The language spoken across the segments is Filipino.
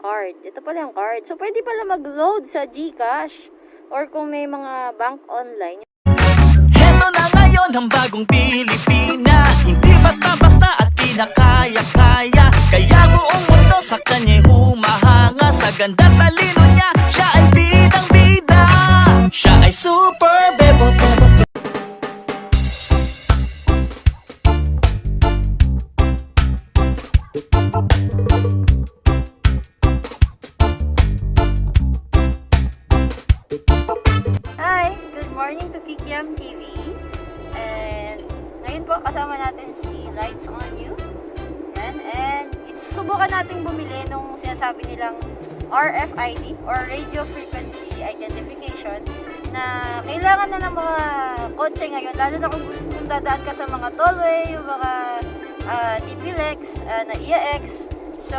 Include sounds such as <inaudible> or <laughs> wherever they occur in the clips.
card. Ito pala yung card. So, pwede pala mag-load sa GCash or kung may mga bank online. Heto na ngayon ang bagong Pilipina Hindi basta-basta at kinakaya-kaya Kaya buong mundo sa kanya'y humahanga Sa ganda talino niya, siya ay bidang-bida morning to Kikiam TV. And ngayon po kasama natin si Lights on You. Yan. And it's, subukan natin bumili nung sinasabi nilang RFID or Radio Frequency Identification na kailangan na ng mga kotse ngayon lalo na kung gusto kong dadaan ka sa mga tollway, yung mga uh, DPLEX, ah, na EAX. So,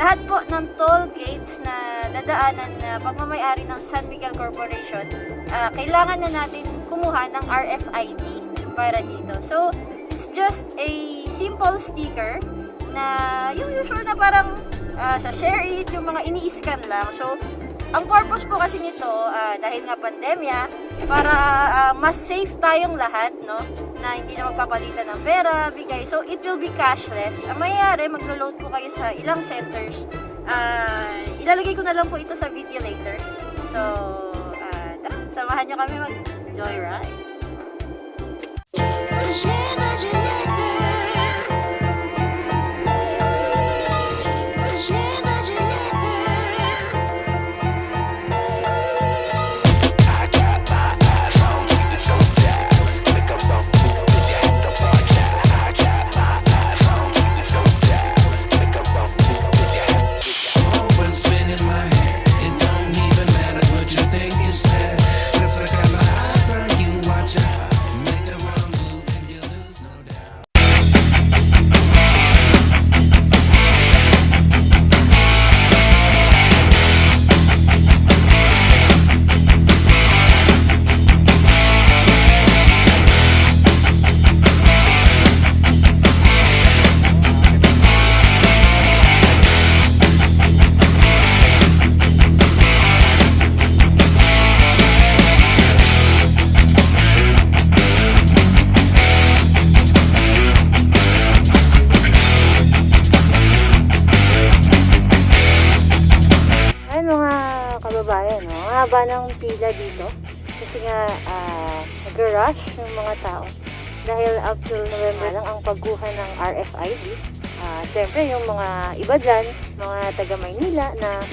lahat po ng toll gates na dadaanan na pagmamayari ng San Miguel Corporation, ah, kailangan na natin kumuha ng RFID para dito. So, it's just a simple sticker na yung usual na parang ah, sa share it, yung mga ini-scan lang. So, ang purpose po kasi nito, ah, dahil nga pandemya, para ah, mas safe tayong lahat, no? Na hindi na magpapalitan ng pera, bigay. So, it will be cashless. Ang mayayari, maglo-load po kayo sa ilang centers. Ah, ilalagay ko na lang po ito sa video later. So, samahan nyo kami mag-joyride. Nag-rush yung mga tao. Dahil up till November lang ang pagkuha ng RFID. Ah, Siyempre, yung mga iba dyan, mga taga Maynila na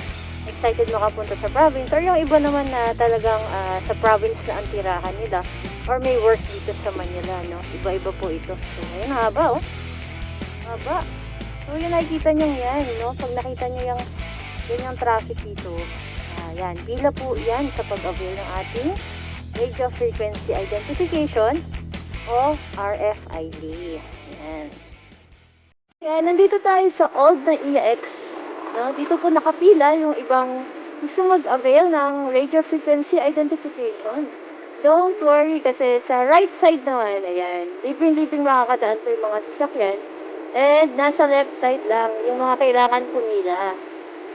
excited makapunta sa province or yung iba naman na talagang ah, sa province na ang tirahan nila or may work dito sa Manila, no? Iba-iba po ito. So, ayun, haba, oh. Haba. So, yung nakikita nyo yan, no? Pag nakita nyo yung ganyang traffic dito, ah, yan, pila po yan sa pag-avail ng ating radio frequency identification o RFID. Yan. Yan, nandito tayo sa old na EX. No? Dito po nakapila yung ibang gusto mag-avail ng radio frequency identification. Don't worry kasi sa right side naman, ayan, libreng-libreng makakadaan po yung mga sasakyan. And nasa left side lang, yung mga kailangan po nila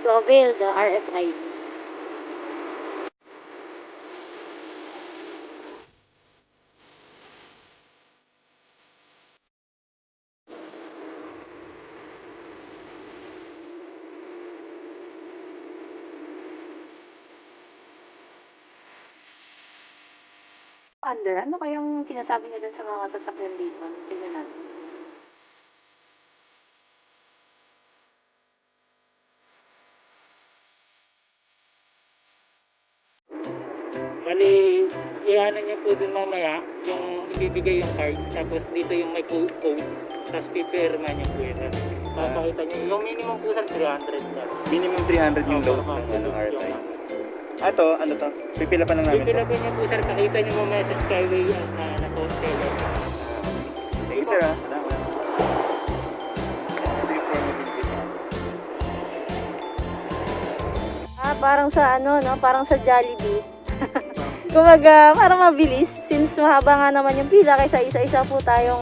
to avail the RFID. Under, ano kayang sinasabi niya dun sa mga sasakyan dito? Tingnan natin. Bali, iano niyo po dun mamaya, yung ibibigay yung card, tapos dito yung may code, code tapos pipirma niyo po yun. Papakita niyo, yung minimum po sa 300 na. Minimum 300 yung load ng ano, RFID. Ah, to, ano to? Pipila pa lang namin to. Pipilapin niyo po sir, pakita niyo mamaya sa Skyway ang uh, na-teller. Thank you, sir. ah. Salamat. Ah, parang sa ano, no? Parang sa Jollibee. <laughs> Kumaga, parang mabilis. Since mahaba nga naman yung pila, kaysa isa-isa po tayong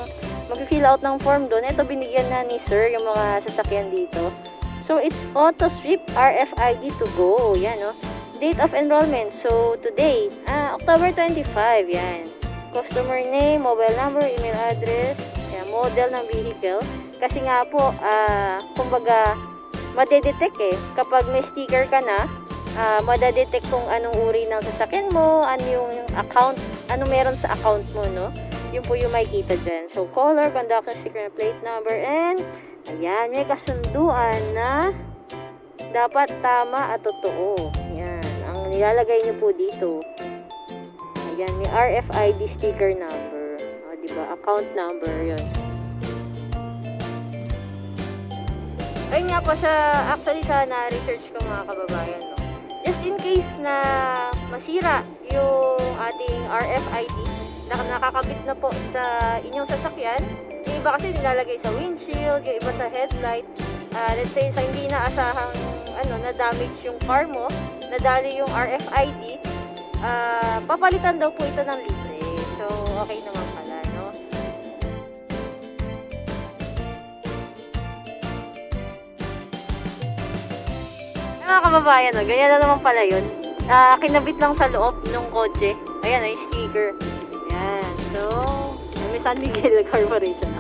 mag-fill out ng form doon. Ito, binigyan na ni sir yung mga sasakyan dito. So, it's auto sweep RFID to go. Yan, no? Date of enrollment. So, today, ah, October 25. Yan. Customer name, mobile number, email address, yan, model ng vehicle. Kasi nga po, ah, kumbaga, madedetect eh. Kapag may sticker ka na, ah, madadetect kung anong uri ng sasakyan mo, ano yung account, ano meron sa account mo, no? Yun po yung makikita dyan. So, color, conductor sticker, plate number, and ayan, may kasunduan na dapat tama at totoo. Nilalagay nyo po dito. Ayan, may RFID sticker number. O, diba? Account number, yun. Ayun nga po sa, actually sa na-research ko mga kababayan, no? Just in case na masira yung ating RFID, na nakakabit na po sa inyong sasakyan, yung iba kasi nilalagay sa windshield, yung iba sa headlight, Ah, let's say sa hindi naasahang ano, na-damage yung car mo, nadali yung RFID, ah, papalitan daw po ito ng libre. So, okay naman pala, no? Mga kababayan, no, ganyan na naman pala yun. Ah, kinabit lang sa loob ng kotse. Ayan, ay sticker. Yan. So, may San Miguel Corporation.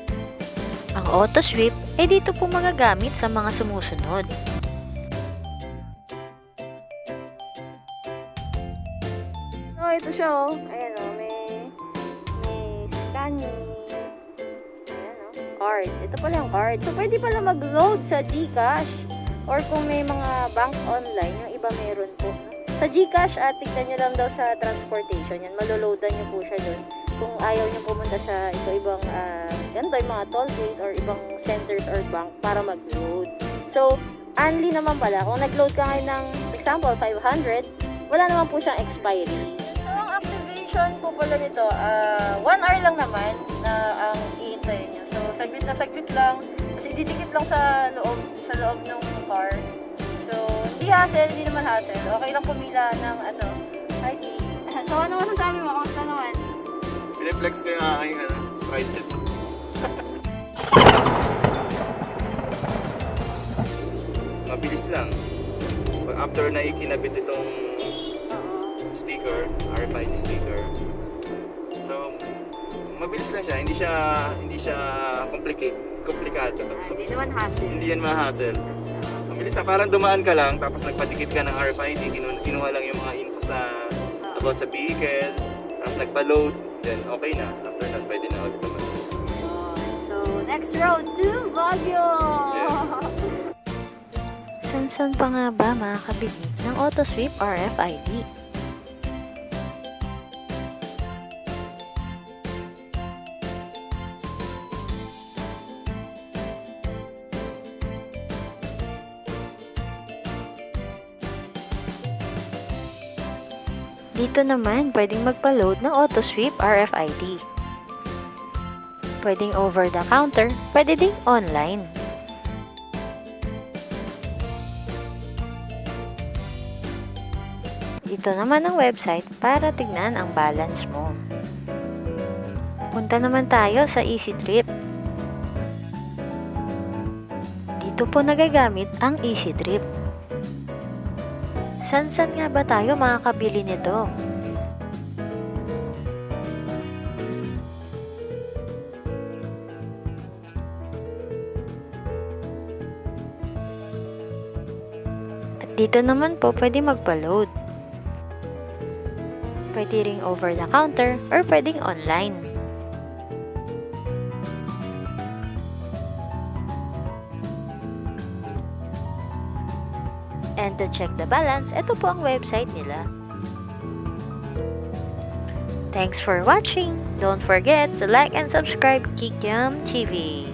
<laughs> Ang auto sweep ay dito po magagamit sa mga sumusunod. So, ito siya, oh. Ayan, oh. May, may scanning. Ayan, oh. Card. Ito pala yung card. So, pwede pala mag-load sa Gcash. Or kung may mga bank online, yung iba meron po. Sa Gcash, at tignan nyo lang daw sa transportation. Yan, maloloadan nyo po siya doon. Kung ayaw nyo pumunta sa iba-ibang, ah, ganito, yung mga toll gate or ibang centers or bank para mag-load. So, only naman pala, kung nag-load ka ngayon ng, example, 500, wala naman po siyang expiry. So, ang activation po pala nito, ah, one hour lang naman na ang iintayin nyo. So, saglit na saglit lang. Kasi didikit lang sa loob, sa loob ng car. So, hindi hassle, hindi naman hassle. Okay lang pumila ng ano, ID. <laughs> So, ano masasabi mo? Kamusta naman? Pineflex ko yung aking ano, tricep. <laughs> Mabilis lang. After na ikinabit itong sticker, RFID sticker. So, mabilis lang siya. Hindi siya hindi siya complicate, komplikado. Ah, hindi naman hassle. Hindi yan ma-hassle. Mabilis na parang dumaan ka lang tapos nagpadikit ka ng RFID, kinu- kinuha lang yung mga info sa about sa vehicle, tapos nagpa-load, then okay na. After that, pwede na ulit umalis. Yun. So, next road to Baguio! Yes. <laughs> San-san pa nga ba makakabili ng auto sweep RFID? Dito naman, pwedeng magpa-load ng auto sweep RFID. Pwedeng over the counter, pwede ding online. Ito naman ang website para tignan ang balance mo. Punta naman tayo sa Easy Trip. Dito po nagagamit ang Easy Trip. San-san nga ba tayo makakabili nito? At dito naman po pwede magpa-load. Pwede ring over the counter or pwedeng online. And to check the balance, ito po ang website nila. Thanks for watching. Don't forget to like and subscribe Kikiam TV.